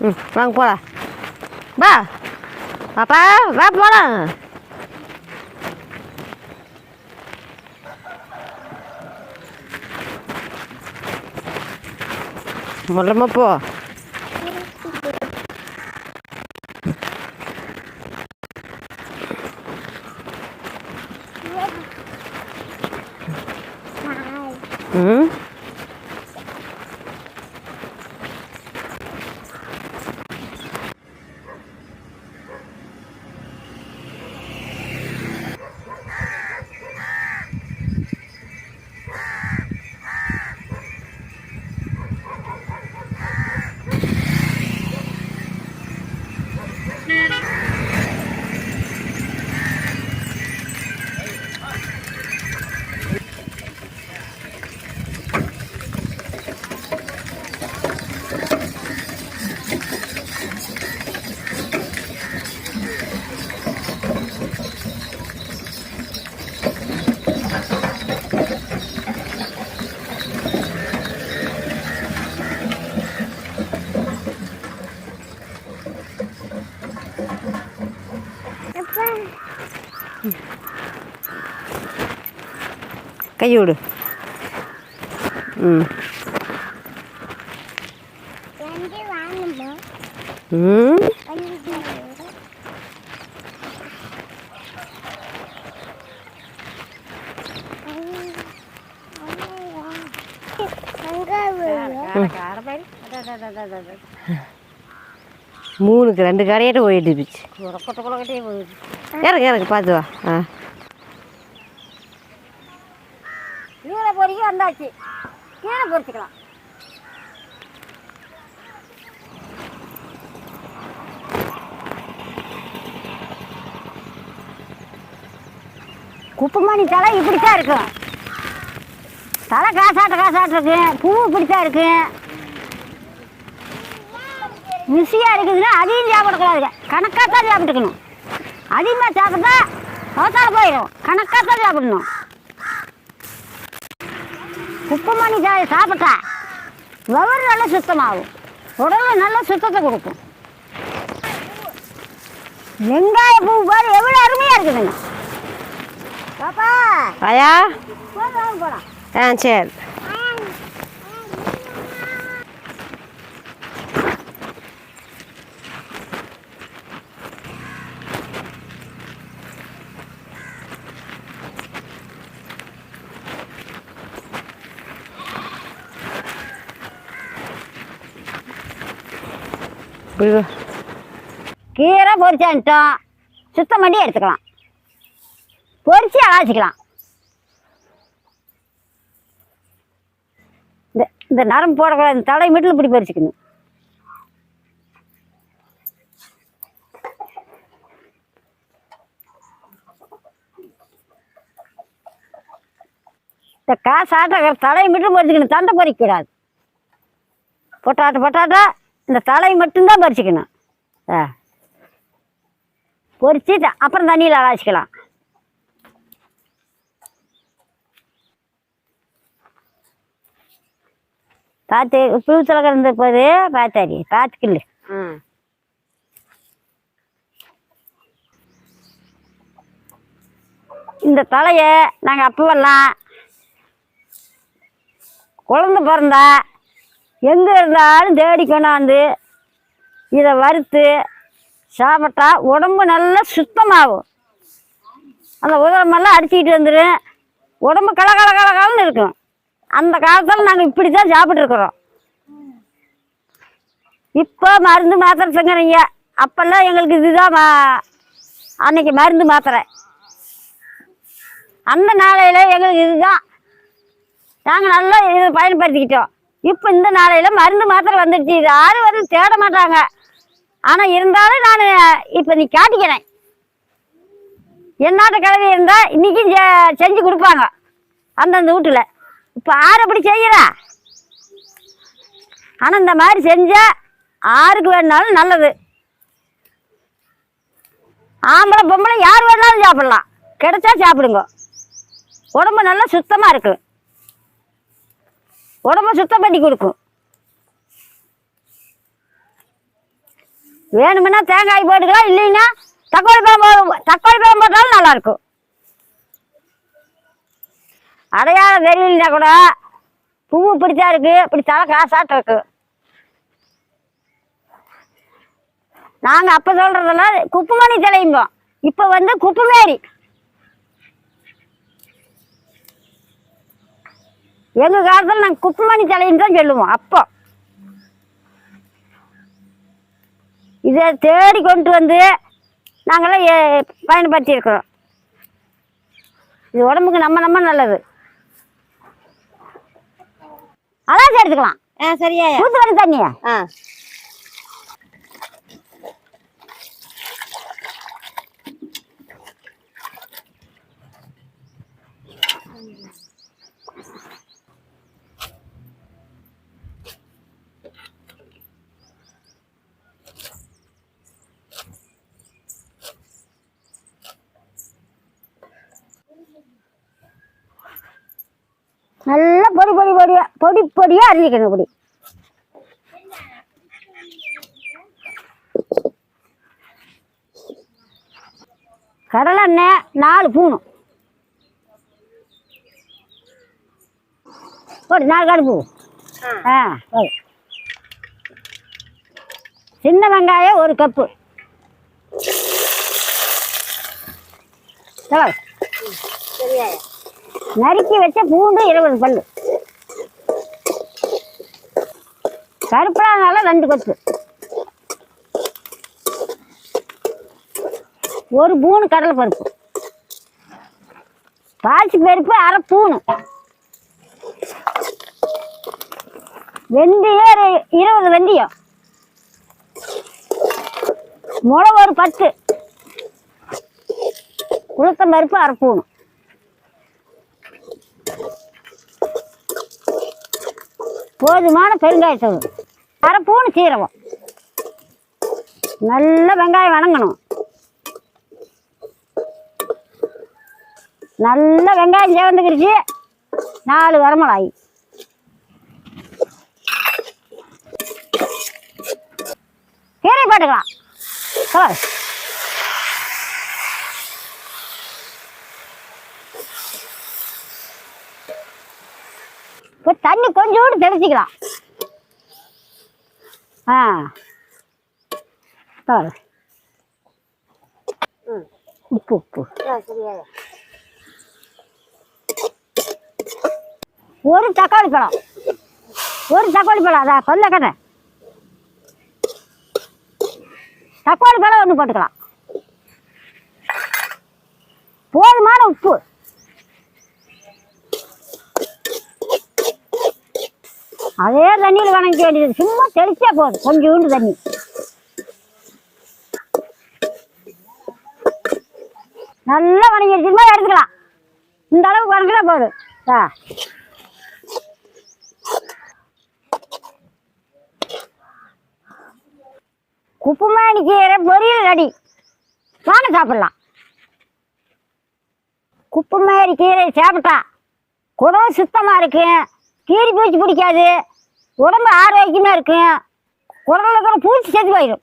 ம் வாங்க போகலாம் வா பாப்பா வா போகலாம் முதல்லமா போ ம் கை விடு ம் வந்து மூணுக்கு ரெண்டு கரையாட்ட போயிட்டு இருந்துச்சு கொட்ட கொலக்கட்டே போகுது இறங்க இறங்க பார்த்து வா ஆ குப்பைமணி தலை இப்படித்தான் இருக்கும். தலை காசாட்ட காசாட்ட இருக்கு பூ இப்படித்தான் இருக்கு ருசியாக இருக்குதுன்னா அதையும் சாப்பிடக்கூடாது கணக்காக தான் சாப்பிட்டுக்கணும். அதிகமாக சாப்பிட்டா அவசரம் போயிடும். கணக்காக தான் சாப்பிடணும். குப்பைமணி சாயை சாப்பிட்டா வவறு நல்லா சுத்தமாகும். உடம்பு நல்ல சுத்தத்தை கொடுக்கும். வெங்காய பூ பாரு எவ்வளோ அருமையாக இருக்குதுங்க. ஆயா ஆ சரி. கீரை பொரிச்சான்ட்டோம் சுத்தம் பண்ணி எடுத்துக்கலாம். பொரிச்சு அலாசிக்கலாம் இந்த இந்த நரம்பு போடக்கூடாது இந்த தலை மட்டும் இப்படி பறிச்சுக்கணும். இந்த காசாட்ட தலையை மட்டும் பறிச்சுக்கணும் தண்டை பறிக்கக்கூடாது. பொட்டாட்டோ பொட்டாட்டா இந்த தலையை மட்டும்தான் பறிச்சுக்கணும். ஆ. பொரிச்சு அப்புறம் தண்ணியில் அழைச்சிக்கலாம் பார்த்து புழுத்தில் கிடந்த போது பார்த்தாரி பார்த்துக்கல ம். இந்த தலையை நாங்கள் அப்போவெல்லாம் குழந்த பிறந்தா எங்கே இருந்தாலும் தேடி கொண்டாந்து இதை வறுத்து சாப்பிட்டா உடம்பு நல்லா சுத்தமாகும். அந்த உதரமெல்லாம் அடிச்சுக்கிட்டு வந்துடும் உடம்பு கல கல கல கலன்னு இருக்கும். அந்த காலத்தில் நாங்கள் இப்படி தான் சாப்பிட்ருக்குறோம் இப்போ மருந்து மாத்திரை செஞ்சுறீங்க அப்போல்லாம் எங்களுக்கு இதுதான் மா- அன்னைக்கு மருந்து மாத்திரை. அந்த நாளையில் எங்களுக்கு இதுதான். நாங்கள் நல்லா இது பயன்படுத்திக்கிட்டோம். இப்போ இந்த நாளையில் மருந்து மாத்திரை வந்துடுச்சு. இது யாரும் வந்து தேட மாட்டாங்க. ஆனால் இருந்தாலும் நான் இப்போ நீ காட்டிக்கிறேன். என்னாட்ட கிழவி இருந்தால் இன்றைக்கும் செ- செஞ்சு கொடுப்பாங்க. அந்தந்த வீட்டில். இப்போ ஆறு அப்படி செய்கிற ஆனால் இந்த மாதிரி செஞ்சால் ஆருக்கு வேணுனாலும் நல்லது. ஆம்பளை பொம்பளை யார் வேணாலும் சாப்பிடலாம். கிடைச்சா சாப்பிடுங்க. உடம்பு நல்லா சுத்தமாக இருக்கு. உடம்பு சுத்தம் பண்ணி கொடுக்கும். வேணுமுன்னா தேங்காய் போட்டுக்கலாம் இல்லைன்னா தக்காளி பழம் போ தக்காளி பழம் போட்டாலும் நல்லாயிருக்கும் அடையாளம் தெரியலனா கூட பூவு இப்படித்தான் இருக்கு. இப்படி தலை காசாட்டம் இருக்கு நாங்கள் அப்போ சொல்கிறதெல்லாம் குப்புமணி தலையும்போம் இப்போ வந்து குப்புமேரி. எங்கள் காலத்தில் நாங்கள் குப்புமணி தலைன்னு தான் சொல்லுவோம். அப்போ. இதை தேடி கொண்டு வந்து நாங்களாம் பயன்படுத்தியிருக்கிறோம். இது உடம்புக்கு நம்ம நம்ம நல்லது. அதான் எடுத்துக்கலாம் ஆ சரியா ஊற்றுக்கணி தண்ணியா? ஆ நல்லா பொடி பொடி பொடியா பொடி. பொடியா அரிஞ்சிக்கணும் பொடி கடலெண்ணெய் நாலு பூணும். ஒரு நாலு காடு பூ. ஆ. போதும். சின்ன வெங்காயம் ஒரு கப்பு. நறுக்கி வச்ச பூண்டு இருபது பல்லு. கருப்பிலானால ரெண்டு கொத்து. ஒரு பூணு கடலை பருப்பு. பாசி பருப்பு அரை பூணு வெந்தயம் ஒரு இருபது வெந்தயம். மிளகு ஒரு பத்து. உளுத்தம் பருப்பு அரை பூணு போதுமான பெருங்காயத்தூள். அரை பூணு சீரகம். நல்ல வெங்காயம் வணங்கணும். நல்ல வெங்காயம் சேர்ந்துக்கிடுச்சு. நாலு வரமிளகாய். கீரை போட்டுக்கலாம். கவர் இப்போ தண்ணி கொஞ்சோண்டு தெளிச்சிக்கலாம். ஆ. பாரு. உப்பு உப்பு. ஒரு தக்காளி பழம். ஒரு தக்காளி பழம் அதான் கொல்ல கடை தக்காளி பழம் ஒன்று போட்டுக்கலாம். போதுமான உப்பு. அதே தண்ணியில் வணங்க வேண்டியது. சும்மா தெளிச்சா போதும். கொஞ்சோண்டு தண்ணி. நல்லா வணங்கிடுச்சுமா எடுத்துக்கலாம். இந்த அளவுக்கு வணங்கினா போதும். ஆ. குப்புமானி கீரை பொரியல் ரெடி. வாங்க சாப்பிடலாம். குப்புமாரி கீரை சாப்பிட்டா குடம்பு சுத்தமாக இருக்கும் கீரி பூச்சி பிடிக்காது. உடம்பு ஆரோக்கியமாக இருக்கும் குடலில் இருக்கிற பூச்சி செத்து போயிடும்.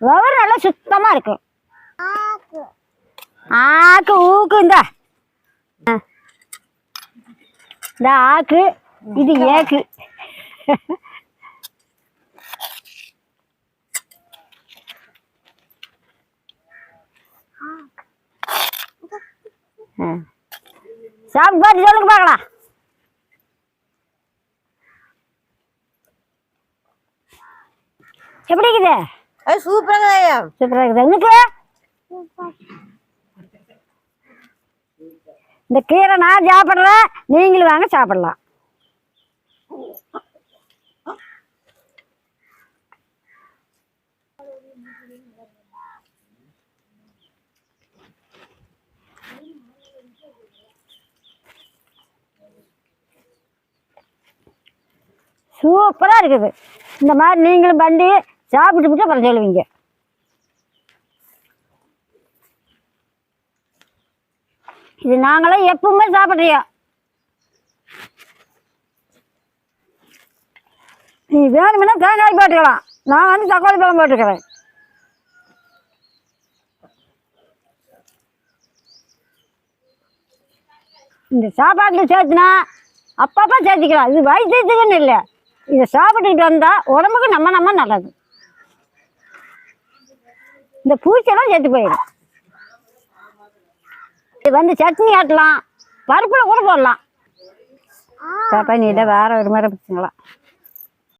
விவரம் நல்லா சுத்தமாக இருக்கும் ஆக்கு. ஊக்கு இந்த. இந்த ஆக்கு. இது ஏக்கு. சாப்பிட்டு சொல்லுங்க பார்க்கலாம். எப்படி இருக்குது? அது சூப்பராக சூப்பராக இருக்குது. எனக்கு இந்த கீரை நான் சாப்பிட்றேன் நீங்களும் வாங்க சாப்பிடலாம். சூப்பராக இருக்குது. இந்த மாதிரி நீங்களும் பண்ணி சாப்பிட்டுவிட்டு அப்புறம் சொல்லுவீங்க. இது நாங்களாம் எப்பவுமே சாப்பிட்றியா? நீ வேணும்னா தேங்காய் போட்டுக்கலாம். நான் வந்து தக்காளி பழம் போட்டுக்கிறேன். இந்த சாப்பாட்டில் சேர்த்துனா அப்பப்போ சேர்த்துக்கலாம். இது வயிற்றுக்குன்னு இல்லை. இதை சாப்பிட்டுக்கிட்டு வந்தால் உடம்புக்கு நம்ம நம்ம நல்லது. இந்த பூச்செல்லாம் செத்து போயிடும். இது வந்து சட்னி ஆட்டலாம். பருப்பில் கூட போடலாம். பாப்பா நீ வேற ஒரு மாதிரி பிடிச்சிங்களா